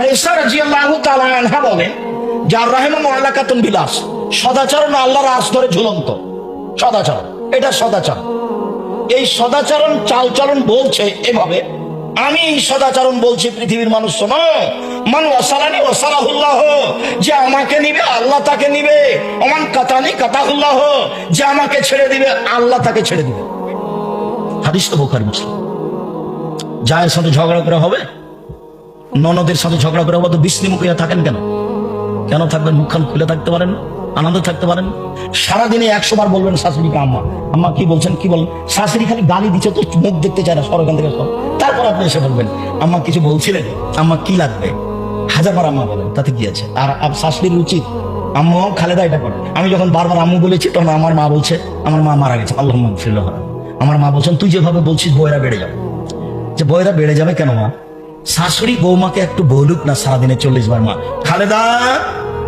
আয়েশা আনহা বলেন, যার বিলাস আল্লাহর ধরে ঝুলন্ত। এটা এই বলছে এভাবে, আমি সদাচরণ বলছি পৃথিবীর মানুষ শোনো। মান ওয়াসালানি ওয়াসালাহুল্লাহ, যে আমাকে নিবে, আল্লাহ তাকে নিবে। অমান কাতানি কাতাহুল্লাহ, যে আমাকে ছেড়ে দিবে, আল্লাহ তাকে ছেড়ে দিবে। হাদিস তো বোখারি, মুসলিম। জায়ের সাথে ঝগড়া করে হবে? ননদের সাথে ঝগড়া করে হবে তো বিশ্রী মুখিয়া থাকেন কেন? কেন থাকবেন? মুখখান খুলে থাকতে পারেন? আনন্দ থাকতে পারেন? সারাদিনে একশো বার বলবেন, শাশুড়িকে আম্মা আম্মা কি বলছেন, কি বল শাশুড়ি খালি গালি দিচ্ছে তো মুখ দেখতে চায় না সরকার থেকে সর। তারপর আপনি এসে বলবেন, আম্মা কিছু বলছিলেন? আম্মা কি লাগবে? হাজার বার আম্মা বলেন, তাতে কি আছে? আর শাশুড়ির উচিত, আম্মু, খালেদা এটা করে। আমি যখন বারবার আম্মু বলেছি, তখন আমার মা বলছে, আমার মা মারা গেছে আল্লাহ আমার মা বলছেন, তুই যেভাবে বলছিস বইরা বেড়ে যাবে। যে বইরা বেড়ে যাবে কেন মা? শাশুড়ি বৌমাকে একটু বলুক না সারাদিনে চল্লিশ বার মা। খালেদা,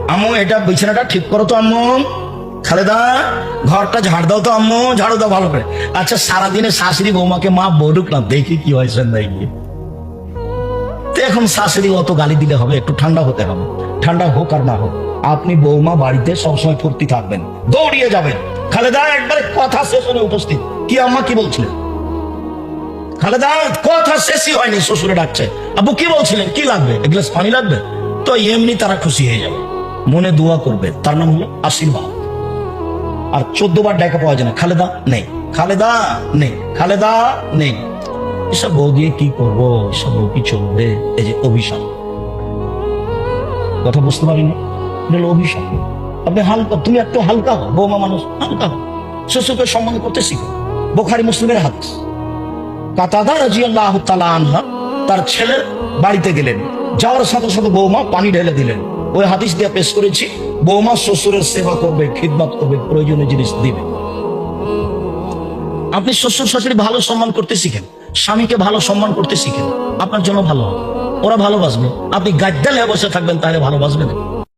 আম্মু, এটা বিছানাটা ঠিক করো তো, আম্মু। খালেদা, ঘরটা ঝাড় দাও তো, আম্মু, ঝাড়ু দাও ভালো করে। আচ্ছা সারাদিনে শাশুড়ি বৌমাকে মা বলুক না, দেখি কি হয় সন্ধ্যায় গিয়ে। এখন শাশুড়ি অত গালি দিলে হবে, একটু ঠান্ডা হতে হবে। ঠান্ডা হোক আর না হোক, আপনি বৌমা বাড়িতে সবসময় ফুর্তি থাকবেন, দৌড়িয়ে যাবেন। খালেদা, একবারে কথা শেষ হলে উপস্থিত। কি আম্মা কি বলছিলেন? খালেদা, কথা শেষই হয়নি, শ্বশুরে ডাকছে। আবু কি বলছিলেন? কি লাগবে? এক গ্লাস পানি লাগবে? তো এমনি তারা খুশি হয়ে যাবে। মনে দোয়া করবে। তার নাম হলো আশীর্বাদ। আর চোদ্দ বার পাওয়া যায় না। খালেদা, নেই। খালেদা নেই। খালেদা, নেই। এসব বউ দিয়ে কি করব? এসব বউ কি চলবে? এই যে অভিশাপ। কথা বুঝতে পারিনি এটা অভিশাপ। আপনি হালকা, তুমি একটু হালকা হও। বৌমা মানুষ, হালকা হও। শ্বশুরকে সম্মান করতে শিখো। বোখারি মুসলিমের হাত কাতাদা রাজিয়াল্লাহু তাআলা তার ছেলের বাড়িতে গেলেন। যাওয়ার সাথে সাথে বৌমা পানি ঢেলে দিলেন। ওই হাদিস দিয়ে পেশ করেছি, বৌমা শ্বশুরের সেবা করবে, খিদমত করবে, প্রয়োজনীয় জিনিস দিবে। আপনি শ্বশুর শাশুড়ি ভালো সম্মান করতে শিখেন, স্বামীকে ভালো সম্মান করতে শিখেন, আপনার জন্য ভালো হবে। ওরা ভালোবাসবে। আপনি গাদ্দালে বসে থাকবেন, তাহলে ভালোবাসবে না।